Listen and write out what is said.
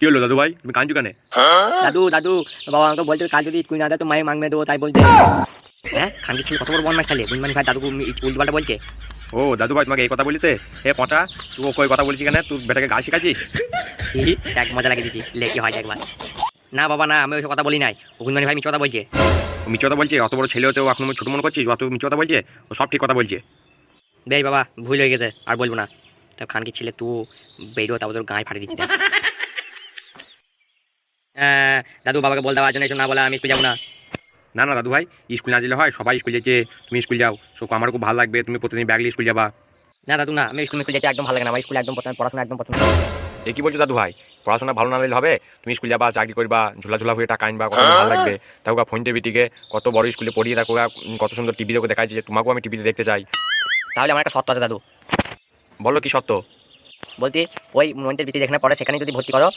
কি হলো দাদু ভাই তুমি কাঁদছো কেন? দাদু দাদু বাবা আমাকে বলছে কাল যদি স্কুল না দেয় তো মায়ের মাংমে দেবো তাই বলছে। হ্যাঁ খানকে ছিল কত বড় বনমাস তাহলে? বুঝমানি ভাই দাদুকে উল্টো পাল্টা বলছে? ও দাদু ভাই তোমাকে এই কথা বলেছে? হে পচা তুই ওকে কথা বলছি কেন? তুই বেটাকে গাছ শিখাচ্ছিস? এক মজা লাগিয়ে দিচ্ছি লেকি হয় একবার না বাবা না আমি ওইসব কথা বলি নাই। ও ভাই মিছ কথা বলছে। মিথ্যে কথা বলছে? অত বড় ছেলে হচ্ছে ও এখন ছোট মনে করছিস? অত মিথ্যে কথা বলছে? ও সব ঠিক কথা বলছে। বেই বাবা ভুল হয়ে গেছে আর বলব না। তা খানকি ছেলে তুই বেরো তারপর তোর গায়ে ফাটিয়ে দিচ্ছি দাদু বাবাকে বল দেওয়ার জন্য এসব না বলা আমি স্কুল যাব না। না না দাদু ভাই স্কুল না যেলে হয় সবাই স্কুল যেছে তুমি স্কুল যাও। সো আমার খুব ভালো লাগবে তুমি প্রতিদিন ব্যাগ নিয়ে স্কুল যাবা। না দাদু না আমি স্কুল স্কুল যেতে একদম ভালো লাগে না আমার স্কুল একদম পছন্দ পড়াশোনা একদম পছন্দ। এ কি বলছো দাদু ভাই পড়াশোনা ভালো না হবে? তুমি স্কুল যাবা চাকরি করবা ঝোলা ঝোলা হয়ে টাকা আনবা কত ভালো লাগবে। তাও ফোন টিভিটিকে কত বড় স্কুলে পড়িয়ে থাকো কত সুন্দর টিভি দেখে দেখাচ্ছে যে তোমাকেও আমি টিভিতে দেখতে চাই। তাহলে আমার একটা সত্য আছে দাদু। বলো কি সত্য বলতে ওই মন্টের ভিতরে যেখানে পড়ে সেখানে যদি ভর্তি করো